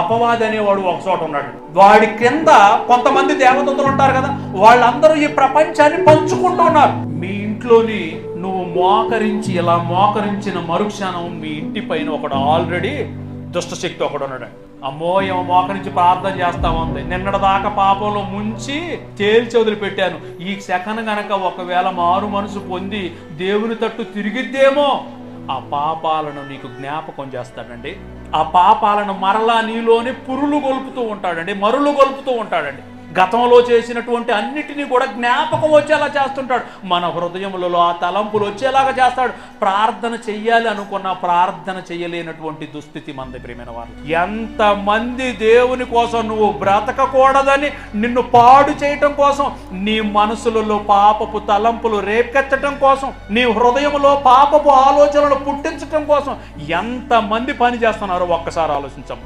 అపవాది అనేవాడు ఒక చోట ఉన్నాడు. వాడి కింద కొంతమంది దేవదూతలు ఉంటారు కదా వాళ్ళందరూ ఈ ప్రపంచాన్ని పంచుకుంటూ ఉన్నారు. మీ ఇంట్లోని నువ్వు మోకరించి ఇలా మోకరించిన మరుక్షణం మీ ఇంటి పైన ఒకడు ఆల్రెడీ దుష్టశక్తి ఒకడు ఉన్నాడు. అమ్మో ఏమో మోకరించి ప్రార్థన చేస్తా ఉంది నిన్నటి దాకా పాపంలో ముంచి తేల్చి వదిలిపెట్టాను. ఈ సెకన్ గనక ఒకవేళ మారు మనసు పొంది దేవుని తట్టు తిరిగిద్దేమో ఆ పాపాలను నీకు జ్ఞాపకం చేస్తాడండి. ఆ పాపాలను మరలా నీలోనే పురులు గొలుపుతూ ఉంటాడండి మరులు గొలుపుతూ ఉంటాడండి. గతంలో చేసినటువంటి అన్నిటినీ కూడా జ్ఞాపకం వచ్చేలా చేస్తుంటాడు. మన హృదయములలో ఆ తలంపులు వచ్చేలాగా చేస్తాడు. ప్రార్థన చెయ్యాలి అనుకున్న ప్రార్థన చేయలేనటువంటి దుస్థితి మంది ప్రేమైన వారు. ఎంతమంది దేవుని కోసం నువ్వు బ్రతకకూడదని నిన్ను పాడు చేయటం కోసం నీ మనసులలో పాపపు తలంపులు రేకెత్తటం కోసం నీ హృదయంలో పాపపు ఆలోచనలు పుట్టించటం కోసం ఎంతమంది పని చేస్తున్నారో ఒక్కసారి ఆలోచించం